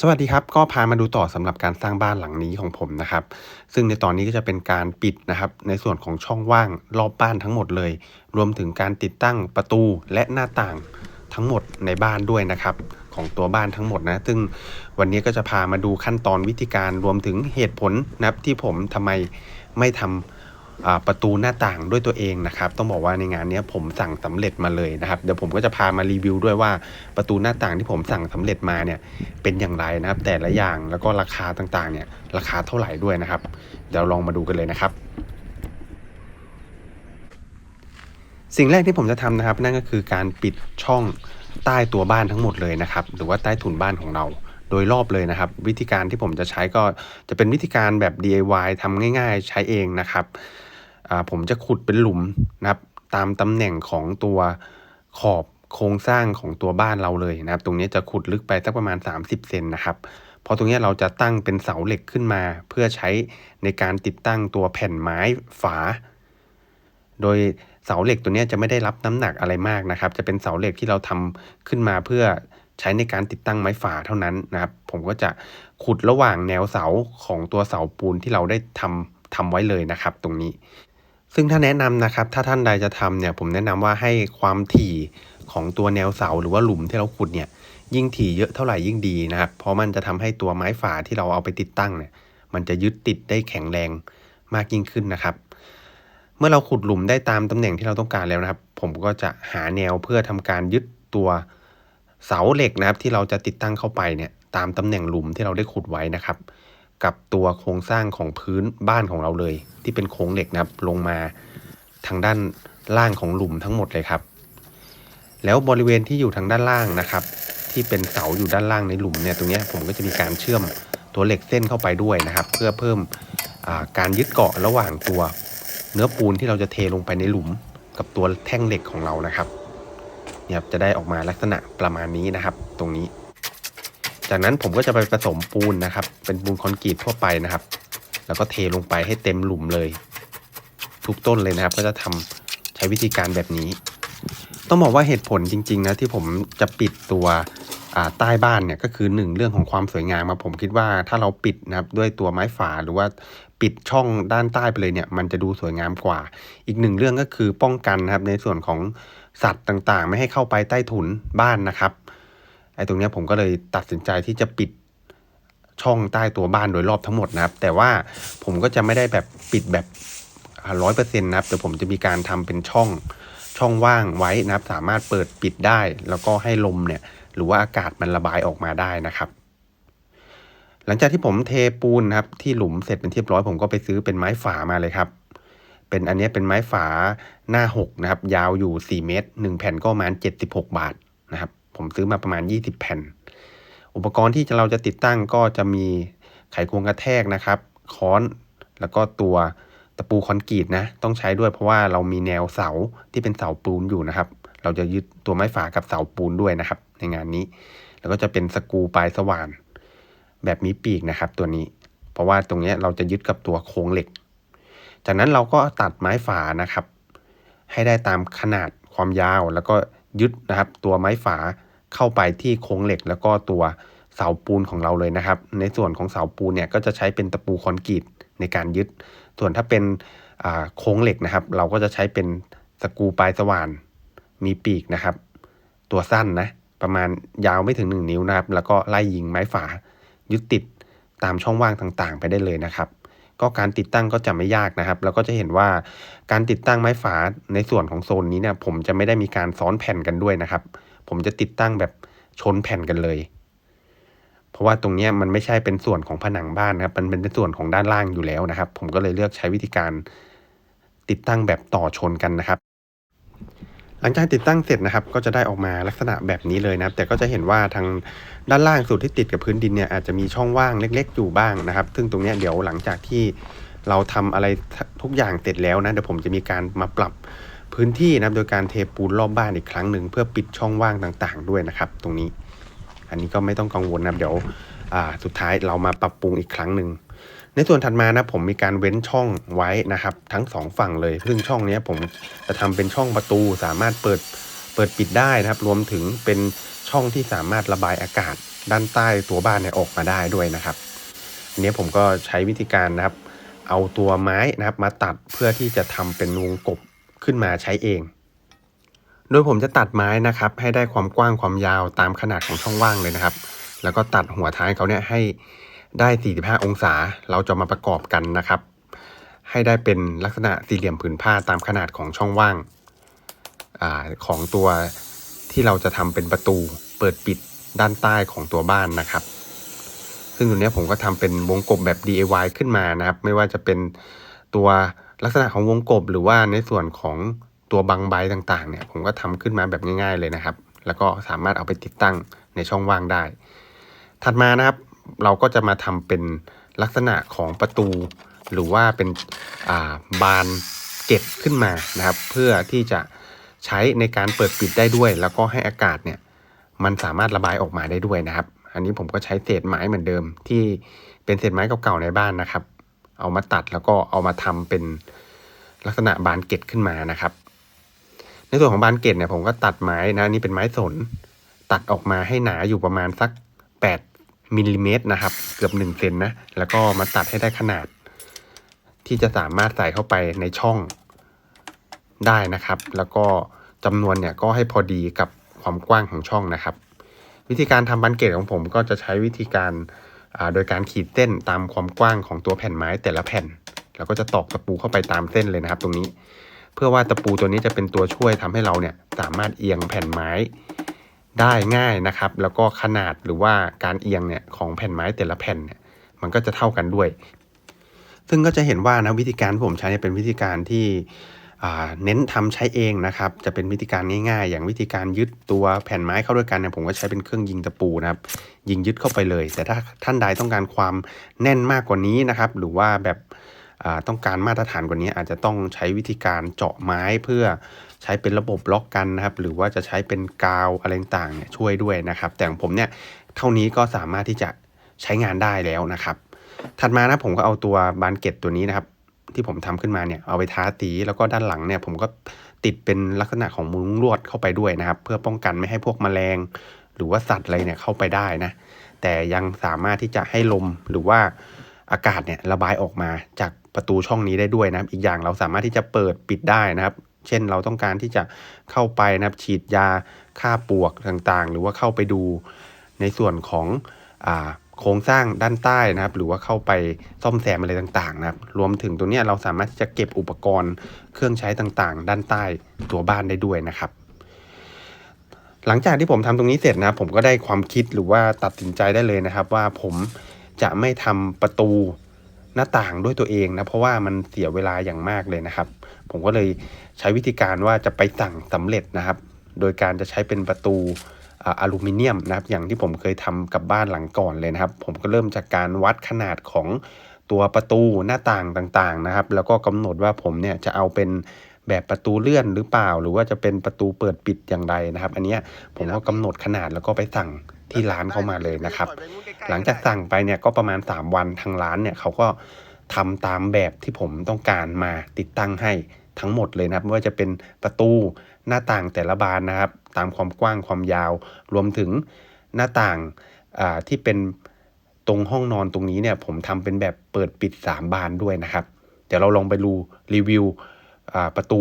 สวัสดีครับ ก็พามาดูต่อสำหรับการสร้างบ้านหลังนี้ของผมนะครับ ซึ่งในตอนนี้ก็จะเป็นการปิดนะครับ ในส่วนของช่องว่างรอบบ้านทั้งหมดเลย รวมถึงการติดตั้งประตูและหน้าต่างทั้งหมดในบ้านด้วยนะครับของตัวบ้านทั้งหมดนะ ซึ่งวันนี้ก็จะพามาดูขั้นตอนวิธีการรวมถึงเหตุผลนะครับที่ผมทำไมไม่ทำอ่า ประตูหน้าต่างด้วยตัวเองนะครับ ต้องบอกว่าในงานนี้ผมสั่งสำเร็จมาเลยนะครับ เดี๋ยวผมก็จะพามารีวิวด้วยว่าประตูหน้าต่างที่ผมสั่งสำเร็จมาเนี่ยเป็นอย่างไรนะครับ แต่ละอย่างแล้วก็ราคาต่างๆ เนี่ยราคาเท่าไหร่ด้วยนะครับ เดี๋ยวลองมาดูกันเลยนะครับสิ่งแรกที่ผมจะทำนะครับ นั่นก็คือการปิดช่องใต้ตัวบ้านทั้งหมดเลยนะครับ หรือว่าใต้ถุนบ้านของเรา โดยรอบเลยนะครับ วิธีการที่ผมจะใช้ก็จะเป็นวิธีการแบบ DIY ทำง่าย ๆ ใช้เองนะครับ ผมจะขุดเป็นหลุมนะครับ ตามตำแหน่งของตัวขอบโครงสร้างของตัวบ้านเราเลยนะครับ ตรงนี้จะขุดลึกไปสักประมาณ 30 เซนนะครับพอตรงนี้เราจะตั้งเป็นเสาเหล็กขึ้นมา เพื่อใช้ในการติดตั้งตัวแผ่นไม้ฝา โดยเสาเหล็กตัวนี้จะไม่ได้รับน้ำหนักอะไรมากนะครับ จะเป็นเสาเหล็กที่เราทำขึ้นมาเพื่อใช้ในการติดตั้งไม้ฝาเท่านั้นนะครับ ผมก็จะขุดระหว่างแนวเสาของตัวเสาปูนที่เราได้ทำทำไว้เลยนะครับ ตรงนี้ ซึ่งถ้าแนะนำนะครับถ้าท่านใดจะทำเนี่ยผมแนะนำว่าให้ความถี่ของตัวแนวเสาหรือว่าหลุมที่เราขุดเนี่ยยิ่งถี่เยอะเท่าไหร่ยิ่งดีนะครับ เพราะมันจะทำให้ตัวไม้ฝาที่เราเอาไปติดตั้งเนี่ยมันจะยึดติดได้แข็งแรงมากยิ่งขึ้นนะครับ เมื่อเราขุดหลุมได้ตามตำแหน่งที่เราต้องการแล้วนะครับ ผมก็จะหาแนวเพื่อทำการยึดตัวเสาเหล็กนะครับ ที่เราจะติดตั้งเข้าไปเนี่ยตามตำแหน่งหลุมที่เราได้ขุดไว้นะครับ กับตัวโครงสร้างของพื้นบ้านของเราเลย ที่เป็นโครงเหล็กนะครับลงมาทางด้านล่างของหลุมทั้งหมดเลยครับ แล้วบริเวณที่อยู่ทางด้านล่างนะครับ ที่เป็นเสาอยู่ด้านล่างในหลุมเนี่ยตรงนี้ผมก็จะมีการเชื่อมตัวเหล็กเส้นเข้าไปด้วยนะครับ เพื่อเพิ่มาการยึดเกาะระหว่างตัวเนื้อปูนที่เราจะเทลงไปในหลุมกับตัวแท่งเหล็กของเรานะครับเนี่ยจะได้ออกมาลักษณะประมาณนี้นะครับ ตรงนี้ จากนั้นผมก็จะไปผสมปูนนะครับ เป็นปูนคอนกรีตทั่วไปนะครับ แล้วก็เทลงไปให้เต็มหลุมเลย ทุกต้นเลยนะครับ ก็จะทำใช้วิธีการแบบนี้ ต้องบอกว่าเหตุผลจริงๆนะที่ผมจะปิดตัวใต้บ้านเนี่ยก็คือหนึ่งเรื่องของความสวยงามครับผมคิดว่าถ้าเราปิดนะครับด้วยตัวไม้ฝาหรือว่าปิดช่องด้านใต้ไปเลยเนี่ย มันจะดูสวยงามกว่า อีกหนึ่งเรื่องก็คือป้องกันนะครับในส่วนของสัตว์ต่างๆ ไม่ให้เข้าไปใต้ถุนบ้านนะครับ ไอ้ตรงนี้ผมก็เลยตัดสินใจที่จะปิดช่องใต้ตัวบ้านโดยรอบทั้งหมดนะครับ แต่ว่าผมก็จะไม่ได้แบบปิดแบบร้อยเปอร์เซ็นต์นะครับแต่ผมจะมีการทำเป็นช่องช่องว่างไว้นะครับ สามารถเปิดปิดได้ แล้วก็ให้ลมเนี่ย หรือว่าอากาศมันระบายออกมาได้นะครับ หลังจากที่ผมเทปูนนะครับ ที่หลุมเสร็จเป็นที่เรียบร้อย ผมก็ไปซื้อเป็นไม้ฝามาเลยครับ เป็นอันนี้เป็นไม้ฝาหน้าหกนะครับ ยาวอยู่4เมตร1แผ่นก็ประมาณ76บาทนะครับ ผมซื้อมาประมาณ 20 แผ่น อุปกรณ์ที่เราจะติดตั้งก็จะมีไขควงกระแทกนะครับ ค้อน แล้วก็ตัวตะปูคอนกรีตนะ ต้องใช้ด้วยเพราะว่าเรามีแนวเสาที่เป็นเสาปูนอยู่นะครับ เราจะยึดตัวไม้ฝากับเสาปูนด้วยนะครับ ในงานนี้ แล้วก็จะเป็นสกูปลายสว่าน แบบมีปีกนะครับ ตัวนี้ เพราะว่าตรงนี้เราจะยึดกับตัวโครงเหล็ก จากนั้นเราก็ตัดไม้ฝานะครับ ให้ได้ตามขนาดความยาวแล้วก็ยึดนะครับ ตัวไม้ฝา เข้าไปที่โครงเหล็กแล้วก็ตัวเสาปูนของเราเลยนะครับ ในส่วนของเสาปูนเนี่ยก็จะใช้เป็นตะปูคอนกรีตในการยึด ส่วนถ้าเป็นโครงเหล็กนะครับ เราก็จะใช้เป็นสกูปลายสว่านมีปีกนะครับ ตัวสั้นนะประมาณยาวไม่ถึง 1 นิ้วนะครับ แล้วก็ไล่ยิงไม้ฝายึดติดตามช่องว่างต่างๆ ไปได้เลยนะครับ ก็การติดตั้งก็จะไม่ยากนะครับ แล้วก็จะเห็นว่าการติดตั้งไม้ฝาในส่วนของโซนนี้เนี่ยผมจะไม่ได้มีการซ้อนแผ่นกันด้วยนะครับ ผมจะติดตั้งแบบชนแผ่นกันเลย เพราะว่าตรงนี้มันไม่ใช่เป็นส่วนของผนังบ้านนะครับ มันเป็นส่วนของด้านล่างอยู่แล้วนะครับ ผมก็เลยเลือกใช้วิธีการติดตั้งแบบต่อชนกันนะครับ หลังจากติดตั้งเสร็จนะครับ ก็จะได้ออกมาลักษณะแบบนี้เลยนะครับ แต่ก็จะเห็นว่าทางด้านล่างสุดที่ติดกับพื้นดินเนี่ยอาจจะมีช่องว่างเล็ก ๆ อยู่บ้างนะครับ ซึ่งตรงนี้เดี๋ยวหลังจากที่เราทำอะไรทุกอย่างเสร็จแล้วนะเดี๋ยวผมจะมีการมาปรับ พื้นที่นะครับโดยการเทปูนรอบบ้านอีกครั้งหนึ่งเพื่อปิดช่องว่างต่างๆ ด้วยนะครับ ตรงนี้ อันนี้ก็ไม่ต้องกังวลนะครับเดี๋ยวอ่าสุดท้ายเรามาปรับปรุงอีกครั้งหนึ่งในส่วนถัดมานะผมมีการเว้นช่องไว้นะครับ ทั้งสองฝั่งเลยซึ่งช่องนี้ผมจะทำเป็นช่องประตูสามารถเปิดเปิดปิดได้นะครับ รวมถึงเป็นช่องที่สามารถระบายอากาศด้านใต้ตัวบ้านเนี่ยออกมาได้ด้วยนะครับอันนี้ผมก็ใช้วิธีการนะครับ เอาตัวไม้นะครับมาตัดเพื่อที่จะทำเป็นวงกบ ขึ้นมาใช้เอง โดยผมจะตัดไม้นะครับ ให้ได้ความกว้างความยาวตามขนาดของช่องว่างเลยนะครับ แล้วก็ตัดหัวท้ายเขาเนี่ยให้ได้ 45 องศา เราจะมาประกอบกันนะครับ ให้ได้เป็นลักษณะสี่เหลี่ยมผืนผ้าตามขนาดของช่องว่างอาของตัวที่เราจะทำเป็นประตูเปิดปิดด้านใต้ของตัวบ้านนะครับ ซึ่งตัวนี้ผมก็ทำเป็นวงกบแบบ DIY ขึ้นมานะครับ ไม่ว่าจะเป็นตัว ลักษณะของวงกบหรือว่าในส่วนของตัวบังใบต่างๆเนี่ยผมก็ทำขึ้นมาแบบง่ายๆเลยนะครับ แล้วก็สามารถเอาไปติดตั้งในช่องว่างได้ ถัดมานะครับเราก็จะมาทำเป็นลักษณะของประตู หรือว่าเป็นาบานเก็บขึ้นมานะครับ เพื่อที่จะใช้ในการเปิดปิดได้ด้วย แล้วก็ให้อากาศเนี่ยมันสามารถระบายออกมาได้ด้วยนะครับ อันนี้ผมก็ใช้เศษไม้เหมือนเดิมที่เป็นเศษไม้เก่าๆในบ้านนะครับ เอามาตัดแล้วก็เอามาทำเป็นลักษณะบานเกล็ดขึ้นมานะครับ ในส่วนของบานเกล็ดเนี่ยผมก็ตัดไม้นะนี่เป็นไม้สน ตัดออกมาให้หนาอยู่ประมาณสัก 8มิลลิเมตรนะครับ เกือบ1เซนนะแล้วก็มาตัดให้ได้ขนาด ที่จะสามารถใส่เข้าไปในช่องได้นะครับ แล้วก็จำนวนเนี่ยก็ให้พอดีกับความกว้างของช่องนะครับ วิธีการทำบันเกตของผมก็จะใช้วิธีการ โดยการขีดเส้นตามความกว้างของตัวแผ่นไม้แต่ละแผ่น แล้วก็จะตอกตะปูเข้าไปตามเส้นเลยนะครับ ตรงนี้ เพื่อว่าตะปูตัวนี้จะเป็นตัวช่วยทำให้เราเนี่ยสามารถเอียงแผ่นไม้ได้ง่ายนะครับ แล้วก็ขนาดหรือว่าการเอียงเนี่ยของแผ่นไม้แต่ละแผ่นเนี่ยมันก็จะเท่ากันด้วย ซึ่งก็จะเห็นว่านะวิธีการผมใช้เป็นวิธีการที่ เน้นทำใช้เองนะครับ จะเป็นวิธีการง่ายๆ อย่างวิธีการยึดตัวแผ่นไม้เข้าด้วยกันเนี่ยผมก็ใช้เป็นเครื่องยิงตะปูนะครับ ยิงยึดเข้าไปเลย แต่ถ้าท่านใดต้องการความแน่นมากกว่านี้นะครับ หรือว่าแบบต้องการมาตรฐานกว่านี้อาจจะต้องใช้วิธีการเจาะไม้เพื่อใช้เป็นระบบล็อกกันนะครับ หรือว่าจะใช้เป็นกาวอะไรต่างๆเนี่ยช่วยด้วยนะครับ แต่ของผมเนี่ยเท่านี้ก็สามารถที่จะใช้งานได้แล้วนะครับ ถัดมานะผมก็เอาตัวบานเกตตัวนี้นะครับ ที่ผมทำขึ้นมาเนี่ยเอาไปทาสีแล้วก็ด้านหลังเนี่ยผมก็ติดเป็นลักษณะของมุ้งลวดเข้าไปด้วยนะครับ เพื่อป้องกันไม่ให้พวกแมลง หรือว่าสัตว์อะไรเนี่ยเข้าไปได้นะ แต่ยังสามารถที่จะให้ลมหรือว่าอากาศเนี่ยระบายออกมาจากประตูช่องนี้ได้ด้วยนะครับ อีกอย่างเราสามารถที่จะเปิดปิดได้นะครับ เช่นเราต้องการที่จะเข้าไปนะครับฉีดยาฆ่าปลวกต่างๆ หรือว่าเข้าไปดูในส่วนของอ่า โครงสร้างด้านใต้นะครับ หรือว่าเข้าไปซ่อมแซมอะไรต่างๆนะครับ รวมถึงตัวนี้เราสามารถจะเก็บอุปกรณ์เครื่องใช้ต่างๆ ด้านใต้ตัวบ้านได้ด้วยนะครับ หลังจากที่ผมทำตรงนี้เสร็จนะผมก็ได้ความคิดหรือว่าตัดสินใจได้เลยนะครับ ว่าผมจะไม่ทำประตูหน้าต่างด้วยตัวเองนะเพราะว่ามันเสียเวลาอย่างมากเลยนะครับ ผมก็เลยใช้วิธีการว่าจะไปสั่งสำเร็จนะครับ โดยการจะใช้เป็นประตู อลูมิเนียมนะครับ อย่างที่ผมเคยทำกับบ้านหลังก่อนเลยนะครับ ผมก็เริ่มจากการวัดขนาดของตัวประตูหน้าต่างต่างๆนะครับ แล้วก็กำหนดว่าผมเนี่ยจะเอาเป็นแบบประตูเลื่อนหรือเปล่า หรือว่าจะเป็นประตูเปิดปิดอย่างไรนะครับ อันนี้ผมก็กำหนดขนาดแล้วก็ไปสั่งที่ร้านเข้ามาเลยนะครับ หลังจากสั่งไปเนี่ยก็ประมาณ 3 วันทางร้านเนี่ยเขาก็ทำตามแบบที่ผมต้องการมาติดตั้งให้ ทั้งหมดเลยนะครับไม่ว่าจะเป็นประตูหน้าต่างแต่ละบานนะครับ ตามความกว้างความยาว รวมถึงหน้าต่างาที่เป็นตรงห้องนอนตรงนี้เนี่ยผมทำเป็นแบบเปิดปิด 3 บานด้วยนะครับ เดี๋ยวเราลองไปดูรีวิวประตู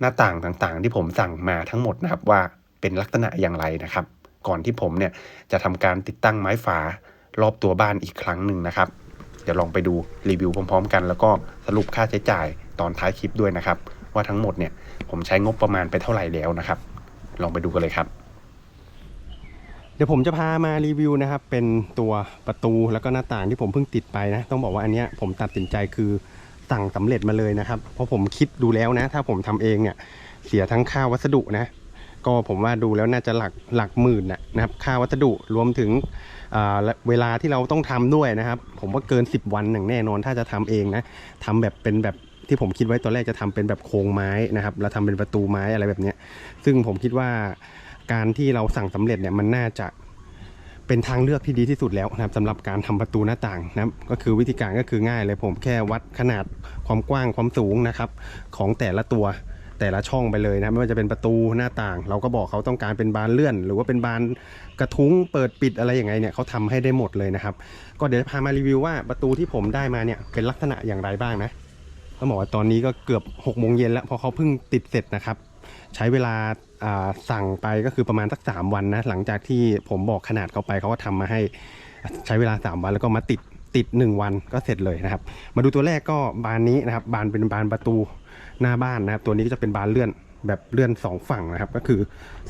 หน้าต่างต่างๆ ที่ผมสั่งมาทั้งหมดนะครับว่าเป็นลักษณะอย่างไรนะครับ ก่อนที่ผมเนี่ยจะทำการติดตั้งไม้ฝารอบตัวบ้านอีกครั้งหนึ่งนะครับ เดี๋ยวลองไปดูรีวิวพร้อม ๆ กัน แล้วก็สรุปค่าใช้จ่าย ตอนท้ายคลิปด้วยนะครับ ว่าทั้งหมดเนี่ยผมใช้งบประมาณไปเท่าไหร่แล้วนะครับ ลองไปดูกันเลยครับ เดี๋ยวผมจะพามารีวิวนะครับ เป็นตัวประตูแล้วก็หน้าต่างที่ผมเพิ่งติดไปนะ ต้องบอกว่าอันเนี้ยผมตัดสินใจคือสั่งสำเร็จมาเลยนะครับ เพราะผมคิดดูแล้วนะ ถ้าผมทำเองเนี่ยเสียทั้งค่าวัสดุนะ ก็ผมว่าดูแล้วน่าจะหลักหลักหมื่นนะครับ ค่าวัสดุรวมถึงเวลาที่เราต้องทำด้วยนะครับ ผมว่าเกิน 10 วันอย่างแน่นอนถ้าจะทำเองนะทำแบบเป็นแบบ ที่ผมคิดไว้ตอนแรกจะทำเป็นแบบโครงไม้นะครับแล้วทำเป็นประตูไม้อะไรแบบเนี้ยซึ่งผมคิดว่าการที่เราสั่งสำเร็จเนี่ยมันน่าจะเป็นทางเลือกที่ดีที่สุดแล้วนะครับสำหรับการทำประตูหน้าต่างนะครับก็คือวิธีการก็คือง่ายเลยผมแค่วัดขนาดความกว้างความสูงนะครับของแต่ละตัวแต่ละช่องไปเลยนะไม่ว่าจะเป็นประตูหน้าต่าง เราก็บอกเขาต้องการเป็นบานเลื่อน หรือว่าเป็นบานกระทุ้งเปิดปิดอะไรอย่างไงเนี่ยเขาทำให้ได้หมดเลยนะครับ ก็เดี๋ยวจะพามารีวิวว่าประตูที่ผมได้มาเนี่ยเป็นลักษณะอย่างไรบ้างนะ ต้องบอกว่าตอนนี้ก็เกือบ6กโมงเย็นแล้วพราะเขาเพิ่งติดเสร็จนะครับ ใช้เวลาสั่งไปก็คือประมาณสัก 3 วันนะหลังจากที่ผมบอกขนาดเขาไปเขาก็ทำมาให้ใช้เวลา 3 วันแล้วก็มาติดติด 1 วันก็เสร็จเลยนะครับ มาดูตัวแรกก็บานนี้นะครับ บานเป็นบานประตูหน้าบ้านนะครับ ตัวนี้ก็จะเป็นบานเลื่อนแบบเลื่อนสองฝั่งนะครับ ก็คือ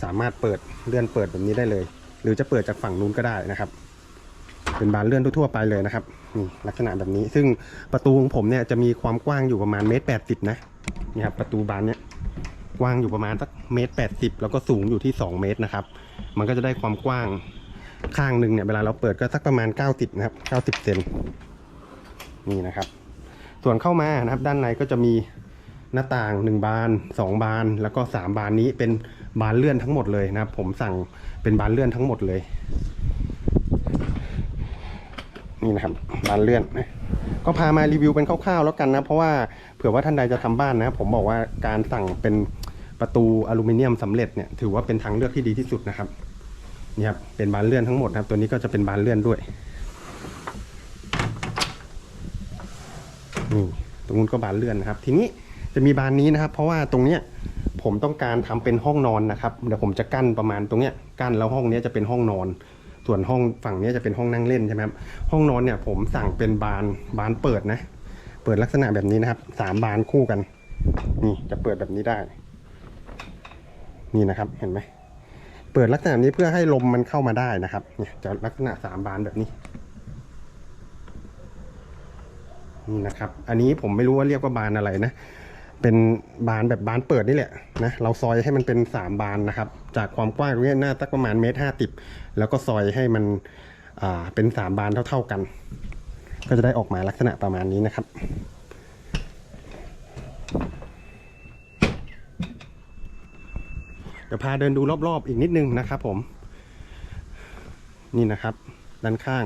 สามารถเปิดเลื่อนเปิดแบบนี้ได้เลย หรือจะเปิดจากฝั่งนู้นก็ได้นะครับ เป็นบานเลื่อนทั่วไปเลยนะครับนี่ลักษณะแบบนี้ ซึ่งประตูของผมเนี่ยจะมีความกว้างอยู่ประมาณเมตรแปดสิบนะนี่ครับประตูบานเนี้ยกว้างอยู่ประมาณสักเมตรแปดสิบแล้วก็สูงอยู่ที่สองเมตรนะครับ มันก็จะได้ความกว้างข้างหนึ่งเนี่ยเวลาเราเปิดก็สักประมาณเก้าสิบนะครับเก้าสิบเซนนี่นะครับ ส่วนเข้ามานะครับด้านในก็จะมีหน้าต่างหนึ่งบานสองบานแล้วก็สามบานนี้เป็นบานเลื่อนทั้งหมดเลยนะครับ ผมสั่งเป็นบานเลื่อนทั้งหมดเลย นี่นะครับบานเลื่อนนะก็พามารีวิวเป็นคร่าวๆแล้วกันนะ เพราะว่าเผื่อว่าท่านใดจะทำบ้านนะ ผมบอกว่าการสั่งเป็นประตูอลูมิเนียมสำเร็จเนี่ยถือว่าเป็นทางเลือกที่ดีที่สุดนะครับนี่ครับเป็นบานเลื่อนทั้งหมดนะครับ ตัวนี้ก็จะเป็นบานเลื่อนด้วยนี่ตรงนู้นก็บานเลื่อนนะครับ ทีนี้จะมีบานนี้นะครับ เพราะว่าตรงเนี้ยผมต้องการทำเป็นห้องนอนนะครับเดี๋ยวผมจะกั้นประมาณตรงเนี้ยกั้นแล้วห้องเนี้ยจะเป็นห้องนอน ส่วนห้องฝั่งนี้จะเป็นห้องนั่งเล่นใช่ไหมครับ ห้องนอนเนี่ยผมสั่งเป็นบานบานเปิดนะ เปิดลักษณะแบบนี้นะครับสามบานคู่กัน นี่จะเปิดแบบนี้ได้ นี่นะครับเห็นไหม เปิดลักษณะนี้เพื่อให้ลมมันเข้ามาได้นะครับ เนี่ยจะลักษณะสามบานแบบนี้ นี่นะครับ อันนี้ผมไม่รู้ว่าเรียกว่าบานอะไรนะ เป็นบานแบบบานเปิดนี่แหละนะเราซอยให้มันเป็นสามบานนะครับ จากความกว้างตรงนี้หน้าตักประมาณเมตรห้าสิบแล้วก็ซอยให้มันเป็นสามบานเท่า ๆกัน ก็จะได้ออกมาลักษณะประมาณนี้นะครับเดี๋ยวพาเดินดูรอบๆอีกนิดนึงนะครับผม นี่นะครับ ด้านข้าง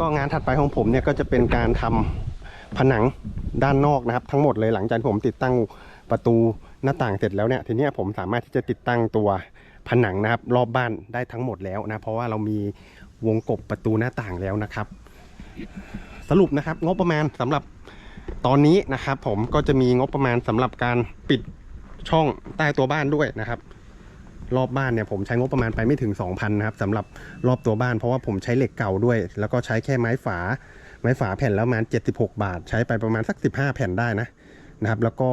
ก็งานถัดไปของผมเนี่ยก็จะเป็นการทำผนัง ด้านนอกนะครับ ทั้งหมดเลยหลังจากที่ผมติดตั้งประตูหน้าต่างเสร็จแล้วเนี่ยทีนี้ผมสามารถที่จะติดตั้งตัวผนังนะครับ รอบบ้านได้ทั้งหมดแล้วนะเพราะว่าเรามีวงกบประตูหน้าต่างแล้วนะครับ สรุปนะครับงบประมาณสำหรับตอนนี้นะครับผมก็จะมีงบประมาณสำหรับการปิดช่องใต้ตัวบ้านด้วยนะครับ รอบบ้านเนี่ยผมใช้งบประมาณไปไม่ถึง 2,000นะครับสำหรับรอบตัวบ้านเพราะว่าผมใช้เหล็กเก่าด้วย แล้วก็ใช้แค่ไม้ฝา ไม้ฝาแผ่นแล้วประมาณ 76 บาท ใช้ไปประมาณสัก 15 แผ่นได้นะนะครับ แล้วก็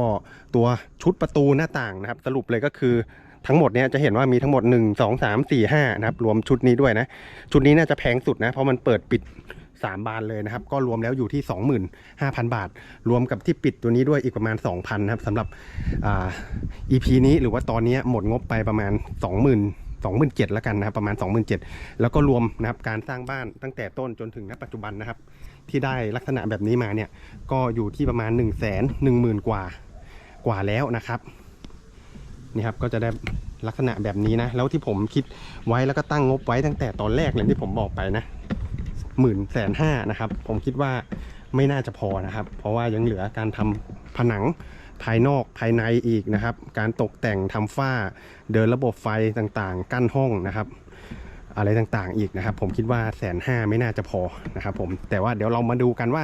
ตัวชุดประตูหน้าต่างนะครับ สรุปเลยก็คือทั้งหมดเนี่ยจะเห็นว่ามีทั้งหมด 1 2 3 4 5นะครับรวมชุดนี้ด้วยนะชุดนี้น่าจะแพงสุดนะเพราะมันเปิดปิด 3 บานเลยนะครับ ก็รวมแล้วอยู่ที่ 25,000 บาท รวมกับที่ปิดตัวนี้ด้วยอีกประมาณ 2,000นะครับสำหรับอ่า EP นี้หรือว่าตอนนี้หมดงบไปประมาณ 20,000 27,000แล้วกันนะครับประมาณ 27,000แล้วก็รวมนะครับการสร้างบ้านตั้งแต่ต้นจนถึงณปัจจุบันนะครับ ที่ได้ลักษณะแบบนี้มาเนี่ย ก็อยู่ที่ประมาณ 1 1 0 0 0 0 กว่ากว่าแล้วนะครับนี่ครับก็จะได้ลักษณะแบบนี้นะ แล้วที่ผมคิดไว้แล้วก็ตั้งงบไว้ตั้งแต่ตอนแรกเลยที่ผมบอกไปนะหมื่นแสนห้านะครับ ผมคิดว่าไม่น่าจะพอนะครับ เพราะว่ายังเหลือการทำผนังภายนอกภายในอีกนะครับ การตกแต่งทำฝ้าเดินระบบไฟต่างๆ กั้นห้องนะครับ อะไรต่างๆ อีกนะครับ ผมคิดว่าแสนห้าไม่น่าจะพอนะครับผมแต่ว่าเดี๋ยวเรามาดูกันว่า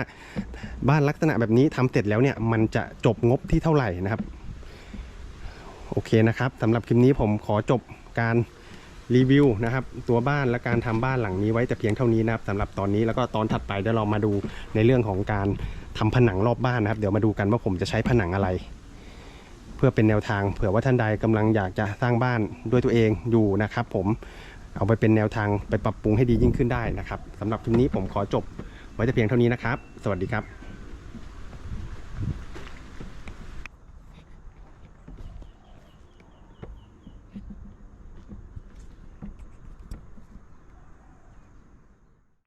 บ้านลักษณะแบบนี้ทำเสร็จแล้วเนี่ยมันจะจบงบที่เท่าไหร่นะครับ โอเคนะครับสำหรับคลิปนี้ผมขอจบการรีวิวนะครับตัวบ้านและการทำบ้านหลังนี้ไว้แต่เพียงเท่านี้นะครับสำหรับตอนนี้แล้วก็ตอนถัดไปเดี๋ยวเรามาดูในเรื่องของการทำผนังรอบบ้านนะครับ เดี๋ยวมาดูกันว่าผมจะใช้ผนังอะไร เพื่อเป็นแนวทางเผื่อว่าท่านใดกำลังอยากจะสร้างบ้านด้วยตัวเองอยู่นะครับ ผม เอาไปเป็นแนวทางไปปรับปรุงให้ดียิ่งขึ้นได้นะครับสำหรับคลิปนี้ผมขอจบไว้แต่เพียงเท่านี้นะครับ สวัสดีครับ